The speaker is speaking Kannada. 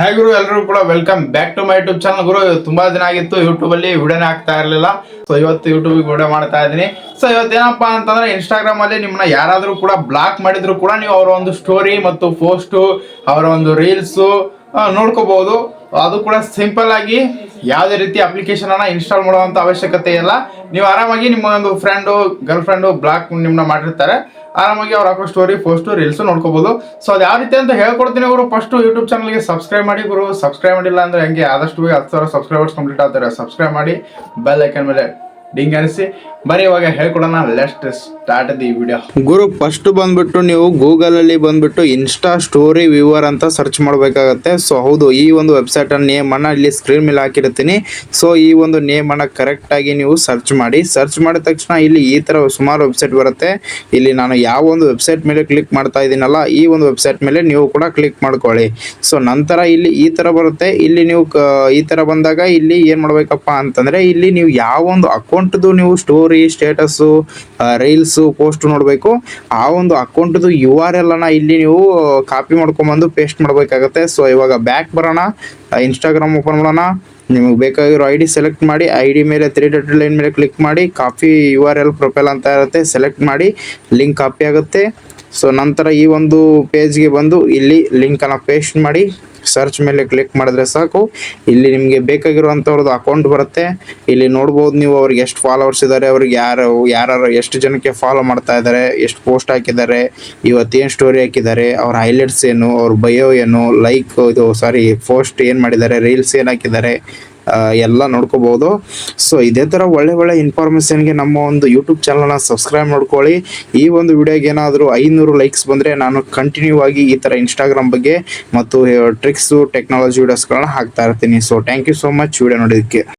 ಹಾಯ್ ಗುರು ಎಲ್ಲರೂ ಕೂಡ welcome back to my YouTube channel ಗುರು ತುಂಬಾ ದಿನ ಆಗಿತ್ತು ಯೂಟ್ಯೂಬ್ ಅಲ್ಲಿ ವಿಡಿಯೋನೇ ಆಗ್ತಾ ಇರಲಿಲ್ಲ. ಸೊ ಇವತ್ತು ಯೂಟ್ಯೂಬ್ ವಿಡಿಯೋ ಮಾಡ್ತಾ ಇದ್ದೀನಿ. ಸೊ ಇವತ್ತೇನಪ್ಪ ಅಂತಂದ್ರೆ ಇನ್ಸ್ಟಾಗ್ರಾಮ್ ಅಲ್ಲಿ ನಿಮ್ಮನ್ನ ಯಾರಾದ್ರೂ ಕೂಡ ಬ್ಲಾಕ್ ಮಾಡಿದ್ರು ಕೂಡ ನೀವು ಅವರ ಒಂದು ಸ್ಟೋರಿ ಮತ್ತು ಪೋಸ್ಟ್ ಅವರ ಒಂದು ರೀಲ್ಸ್ ನೋಡ್ಕೋಬಹುದು. ಅದು ಕೂಡ ಸಿಂಪಲ್ ಆಗಿ ಯಾವುದೇ ರೀತಿ ಅಪ್ಲಿಕೇಶನ್ ಅನ್ನ ಇನ್ಸ್ಟಾಲ್ ಮಾಡುವಂತ ಅವಶ್ಯಕತೆ ಇಲ್ಲ. ನೀವು ಆರಾಮಾಗಿ ನಿಮ್ಮ ಒಂದು ಫ್ರೆಂಡು ಗರ್ಲ್ ಫ್ರೆಂಡು ಬ್ಲಾಕ್ ನಿಮ್ಮನ್ನ ಮಾಡಿರ್ತಾರೆ. ಆರಾಮಾಗಿ ಅವ್ರು ಹಾಕೋ ಸ್ಟೋರಿ ಪೋಸ್ಟ್ ರೀಲ್ಸ್ ನೋಡ್ಕೋಬಹುದು. ಸೊ ಅದು ಯಾವ ರೀತಿ ಅಂತ ಹೇಳ್ಕೊಡ್ತೀನಿ ಅವರು ಫಸ್ಟ್ ಯೂಟ್ಯೂಬ್ ಚಾನಲ್ಗೆ ಸಬ್ಸ್ಕ್ರೈಬ್ ಮಾಡಿ ಗುರು. ಸಬ್ಸ್ಕ್ರೈಬ್ ಮಾಡಿಲ್ಲ ಅಂದ್ರೆ ಹೆಂಗೆ? ಆದಷ್ಟು ಹತ್ತು ಸಾವಿರ ಸಬ್ಸ್ಕ್ರೈಬರ್ಸ್ ಕಂಪ್ಲೀಟ್ ಆಗ್ತಾರೆ. ಸಬ್ಸ್ಕ್ರೈಬ್ ಮಾಡಿ ಬೆಲ್ ಐಕನ್ ಮೇಲೆ ಡಿಂಗ್ ಅನಿಸಿ ಬರೀ ಇವಾಗ ಹೇಳ್ಕೊಡೋಣ ಲೆಸ್ಟ್ ಸ್ಟಾರ್ಟ್ ದಿ ವಿಡಿಯೋ ಗುರು ಫಸ್ಟ್ ಬಂದ್ಬಿಟ್ಟು ನೀವು ಗೂಗಲ್ ಅಲ್ಲಿ ಬಂದ್ಬಿಟ್ಟು ಇನ್ಸ್ಟಾ ಸ್ಟೋರಿ ವ್ಯೂವರ್ ಅಂತ ಸರ್ಚ್ ಮಾಡಬೇಕಾಗತ್ತೆ. ಸೊ ಹೌದು, ಈ ಒಂದು ವೆಬ್ಸೈಟ್ ನೇಮ್ ಅನ್ನ ಇಲ್ಲಿ ಸ್ಕ್ರೀನ್ ಮೇಲೆ ಹಾಕಿರ್ತೀನಿ. ಸೊ ಈ ಒಂದು ನೇಮ್ ಅನ್ನ ಕರೆಕ್ಟ್ ಆಗಿ ನೀವು ಸರ್ಚ್ ಮಾಡಿ. ಸರ್ಚ್ ಮಾಡಿದ ತಕ್ಷಣ ಇಲ್ಲಿ ಈ ತರ ಸುಮಾರು ವೆಬ್ಸೈಟ್ ಬರುತ್ತೆ. ಇಲ್ಲಿ ನಾನು ಯಾವ ಒಂದು ವೆಬ್ಸೈಟ್ ಮೇಲೆ ಕ್ಲಿಕ್ ಮಾಡ್ತಾ ಇದ್ದೀನಲ್ಲ, ಈ ಒಂದು ವೆಬ್ಸೈಟ್ ಮೇಲೆ ನೀವು ಕೂಡ ಕ್ಲಿಕ್ ಮಾಡ್ಕೊಳ್ಳಿ. ಸೊ ನಂತರ ಇಲ್ಲಿ ಈ ತರ ಬರುತ್ತೆ. ಇಲ್ಲಿ ನೀವು ಈ ತರ ಬಂದಾಗ ಇಲ್ಲಿ ಏನ್ ಮಾಡ್ಬೇಕಪ್ಪ ಅಂತಂದ್ರೆ, ಇಲ್ಲಿ ನೀವು ಯಾವ ಒಂದು ಅಕೌಂಟ್ದು ನೀವು ಸ್ಟೋರಿ, ಸ್ಟೇಟಸ್ಸು ರೀಲ್ಸು ಪೋಸ್ಟ್ ನೋಡಬೇಕು. ಆ ಒಂದು ಅಕೌಂಟ್ದು ಯು ಆರ್ ಎಲ್ ಅನ್ನ ಇಲ್ಲಿ ನೀವು ಕಾಪಿ ಮಾಡ್ಕೊಂಬಂದು ಪೇಸ್ಟ್ ಮಾಡಬೇಕಾಗತ್ತೆ. ಸೊ ಇವಾಗ ಬ್ಯಾಕ್ ಬರೋಣ. ಇನ್ಸ್ಟಾಗ್ರಾಮ್ ಓಪನ್ ಮಾಡೋಣ. ನಿಮಗೆ ಬೇಕಾಗಿರೋ ಐ ಡಿ ಸೆಲೆಕ್ಟ್ ಮಾಡಿ ಐ ಡಿ ಮೇಲೆ ತ್ರೀ ಡಾಟ್ ಲೈನ್ ಮೇಲೆ ಕ್ಲಿಕ್ ಮಾಡಿ copy U R L profile ಅಂತ ಇರುತ್ತೆ ಸೆಲೆಕ್ಟ್ ಮಾಡಿ ಲಿಂಕ್ ಕಾಪಿ ಆಗುತ್ತೆ. ಸೊ ನಂತರ ಈ ಒಂದು ಪೇಜ್ಗೆ ಬಂದು ಇಲ್ಲಿ ಲಿಂಕನ್ನು ಪೇಸ್ಟ್ ಮಾಡಿ ಸರ್ಚ್ ಮೇಲೆ ಕ್ಲಿಕ್ ಮಾಡಿದ್ರೆ ಸಾಕು. ಇಲ್ಲಿ ನಿಮಗೆ ಬೇಕಾಗಿರುವಂಥವ್ರದ್ದು ಅಕೌಂಟ್ ಬರುತ್ತೆ. ಇಲ್ಲಿ ನೋಡ್ಬೋದು ನೀವು ಅವ್ರಿಗೆ ಎಷ್ಟು ಫಾಲೋವರ್ಸ್ ಇದ್ದಾರೆ ಅವ್ರಿಗೆ ಯಾರು ಯಾರು, ಎಷ್ಟು ಜನಕ್ಕೆ ಫಾಲೋ ಮಾಡ್ತಾ ಇದ್ದಾರೆ ಎಷ್ಟು ಪೋಸ್ಟ್ ಹಾಕಿದ್ದಾರೆ ಇವತ್ತೇನು ಸ್ಟೋರಿ ಹಾಕಿದ್ದಾರೆ, ಅವ್ರ ಹೈಲೈಟ್ಸ್ ಏನು, ಅವ್ರ ಬಯೋ ಏನು ಲೈಕ್ ಇದು ಸಾರಿ ಪೋಸ್ಟ್ ಏನು ಮಾಡಿದ್ದಾರೆ ರೀಲ್ಸ್ ಏನು ಹಾಕಿದ್ದಾರೆ ಎಲ್ಲ ನೋಡ್ಕೋಬಹುದು ಸೊ ಇದೇ ಥರ ಒಳ್ಳೆ ಒಳ್ಳೆ ಇನ್ಫಾರ್ಮೇಷನ್ಗೆ ನಮ್ಮ ಒಂದು ಯೂಟ್ಯೂಬ್ ಚಾನಲ್ನ ಸಬ್ಸ್ಕ್ರೈಬ್ ಮಾಡ್ಕೊಳ್ಳಿ. ಈ ಒಂದು ವಿಡಿಯೋಗೆ ಏನಾದರೂ ಐನೂರು ಲೈಕ್ಸ್ ಬಂದರೆ ನಾನು ಕಂಟಿನ್ಯೂ ಆಗಿ ಈ ಥರ ಇನ್ಸ್ಟಾಗ್ರಾಮ್ ಬಗ್ಗೆ ಮತ್ತು ಟ್ರಿಕ್ಸು ಟೆಕ್ನಾಲಜಿ ವೀಡಿಯೋಸ್ಗಳನ್ನ ಹಾಕ್ತಾ ಇರ್ತೀನಿ. So thank you so much video ನೋಡೋದಕ್ಕೆ